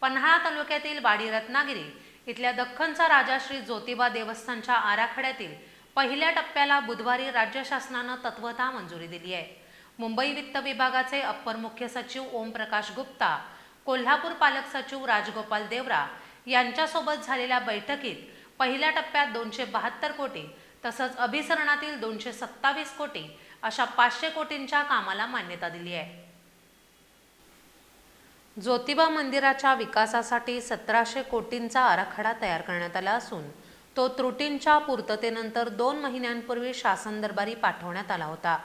पन्हाळा तालुक्यातील वाडी रत्नागिरी इथल्या दख्खनचा राजा श्री ज्योतिबा देवस्थानच्या आराखड्यातील पहिल्या टप्प्याला बुधवारी राज्य शासनानं तत्वता मंजुरी दिली आहे. मुंबई वित्त विभागाचे अप्पर मुख्य सचिव ओमप्रकाश गुप्ता कोल्हापूर पालक सचिव राजगोपाल देवरा यांच्यासोबत झालेल्या बैठकीत पहिल्या टप्प्यात दोनशे बहात्तर कोटी तसंच अभिसरणातील दोनशे सत्तावीस कोटी अशा पाचशे कोटींच्या कामाला मान्यता दिली आहे. ज्योतिबा मंदिराच्या विकासासाठी सतराशे कोटींचा आराखडा तयार करण्यात आला असून तो त्रुटींच्या पूर्ततेनंतर दोन महिन्यांपूर्वी शासन दरबारी पाठवण्यात आला होता.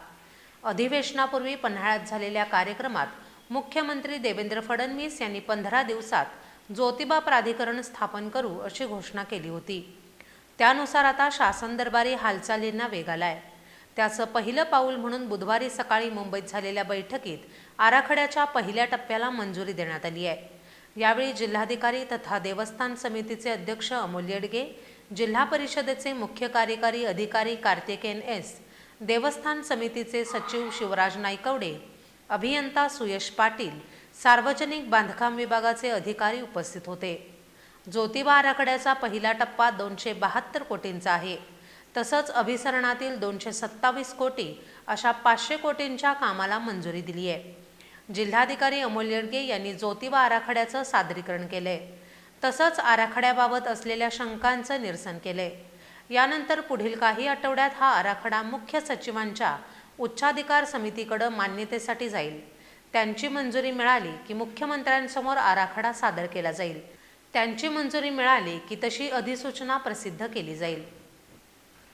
अधिवेशनापूर्वी पन्हाळ्यात झालेल्या कार्यक्रमात मुख्यमंत्री देवेंद्र फडणवीस यांनी पंधरा दिवसात ज्योतिबा प्राधिकरण स्थापन करू अशी घोषणा केली होती. त्यानुसार आता शासन दरबारी हालचालींना वेग आलाय. त्याचं पहिलं पाऊल म्हणून बुधवारी सकाळी मुंबईत झालेल्या बैठकीत आराखड्याच्या पहिल्या टप्प्याला मंजुरी देण्यात आली आहे. यावेळी जिल्हाधिकारी तथा देवस्थान समितीचे अध्यक्ष अमोल येडगे जिल्हा परिषदेचे मुख्य कार्यकारी अधिकारी कार्तिकेन एस देवस्थान समितीचे सचिव शिवराज नायकवडे अभियंता सुयश पाटील सार्वजनिक बांधकाम विभागाचे अधिकारी उपस्थित होते. ज्योतिबा आराखड्याचा पहिला टप्पा दोनशे बहात्तर कोटींचा आहे. तसंच अभिसरणातील दोनशे सत्तावीस कोटी अशा पाचशे कोटींच्या कामाला मंजुरी दिली आहे. जिल्हाधिकारी अमोल येडगे यांनी ज्योतिबा आराखड्याचं सादरीकरण केले. तसंच आराखड्याबाबत असलेल्या शंकांचं निरसन केले. यानंतर पुढील काही आठवड्यात हा आराखडा मुख्य सचिवांच्या उच्चाधिकार समितीकडं मान्यतेसाठी जाईल. त्यांची मंजुरी मिळाली की मुख्यमंत्र्यांसमोर आराखडा सादर केला जाईल. त्यांची मंजुरी मिळाली की तशी अधिसूचना प्रसिद्ध केली जाईल.